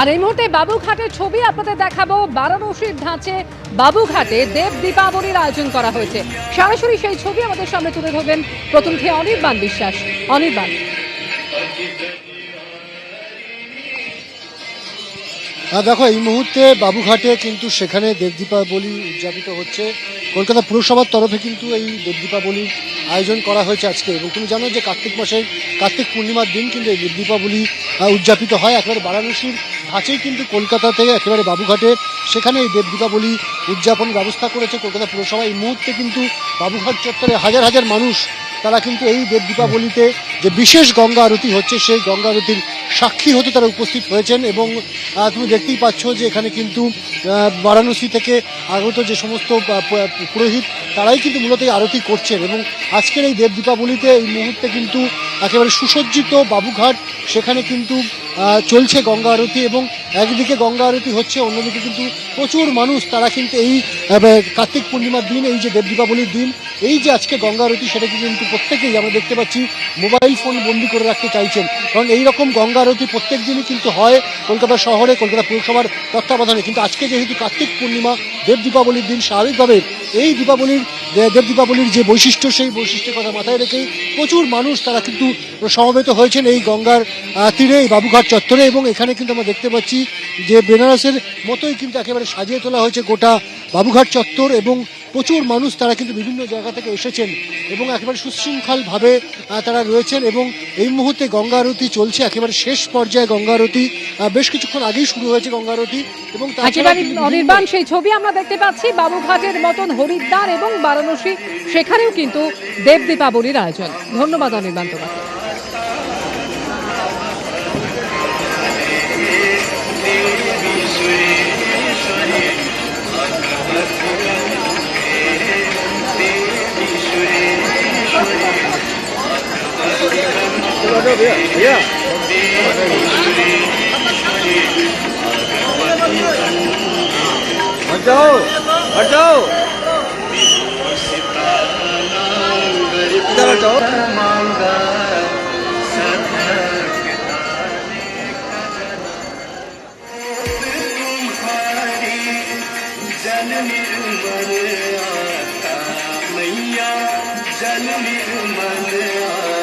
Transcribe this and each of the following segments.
আর এই মুহূর্তে বাবুঘাটের ছবি আপনাদের দেখাবো। বারাণসীর ধাঁচে বাবুঘাটে দেব দীপাবলির আয়োজন করা হয়েছে। সরাসরি সেই ছবি আমাদের সামনে তুলে ধরবেন প্রতিনিধি অনির্বাণ বিশ্বাস। অনির্বাণ। দেখো, এই মুহূর্তে বাবুঘাটে কিন্তু সেখানে দেব দীপাবলি উদযাপিত হচ্ছে। কলকাতা পুরসভার তরফে কিন্তু এই দেব দীপাবলির আয়োজন করা হয়েছে আজকে। এবং তুমি জানো যে কার্তিক মাসের কার্তিক পূর্ণিমার দিন কিন্তু এই দেব দীপাবলি উদযাপিত হয় একেবারে বারাণসীর ধাঁচেই কিন্তু কলকাতা থেকে একেবারে বাবুঘাটে। সেখানে এই দেব দীপাবলি উদযাপন ব্যবস্থা করেছে কলকাতা পুরসভা। এই মুহূর্তে কিন্তু বাবুঘাট চত্বরে হাজার হাজার মানুষ, তারা কিন্তু এই দেব দীপাবলিতে যে বিশেষ গঙ্গা আরতি হচ্ছে, সেই গঙ্গা আরতির সাক্ষী হতে তারা উপস্থিত হয়েছেন এবং তুমি দেখতেই পাচ্ছ যে এখানে কিন্তু বারাণসী থেকে আগত যে সমস্ত পুরোহিত, তারাই কিন্তু মূলত এই আরতি করছেন এবং আজকের এই দেব দীপাবলিতে এই মুহূর্তে কিন্তু একেবারে সুসজ্জিত বাবুঘাট, সেখানে কিন্তু চলছে গঙ্গা আরতি এবং একদিকে গঙ্গা আরতি হচ্ছে, অন্যদিকে কিন্তু প্রচুর মানুষ, তারা কিন্তু এই কার্তিক পূর্ণিমার দিন, এই যে দেব দীপাবলির দিন এই যে আজকে গঙ্গা আরতি সেটাকে কিন্তু প্রত্যেকেই আমরা দেখতে পাচ্ছি, মোবাইল ফোন বন্দি করে রাখতে চাইছেন। কারণ এই রকম গঙ্গা আরতি প্রত্যেক দিনই কিন্তু হয় কলকাতা শহরে, কলকাতা পুরসভার তত্ত্বাবধানে। কিন্তু আজকে যেহেতু কার্তিক পূর্ণিমা, দেব দীপাবলির দিন স্বাভাবিকভাবে, এই দীপাবলির দেব দীপাবলির যে বৈশিষ্ট্য, সেই বৈশিষ্ট্যের কথা মাথায় রেখেই প্রচুর মানুষ তারা কিন্তু সমবেত হয়েছেন এই গঙ্গার তীরে, এই বাবুঘাট চত্বরে। এবং এখানে কিন্তু আমরা দেখতে পাচ্ছি যে বেনারসের মতোই কিন্তু একেবারে সাজিয়ে তোলা হয়েছে গোটা বাবুঘাট চত্বর এবং প্রচুর মানুষ তারা কিন্তু বিভিন্ন জায়গা থেকে এসেছেন এবং একেবারে সুশৃঙ্খলভাবে তারা রয়েছেন এবং এই মুহূর্তে গঙ্গা আরতি চলছে একেবারে শেষ পর্যায়ে গঙ্গা আরতি বেশ কিছুক্ষণ আগেই শুরু হয়েছে গঙ্গা আরতি এবং অনির্বাণ সেই ছবি আমরা দেখতে পাচ্ছি বাবুঘাটের মতন হরিদ্বার এবং বারাণসী সেখানেও কিন্তু দেব দীপাবলির আয়োজন। ধন্যবাদ অনির্বাণ তোমাকে। हट जाओ हट जाओ इधर हट जाओ जल निर्मल आता मैया जल निर्मल आता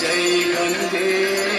जय गंगे।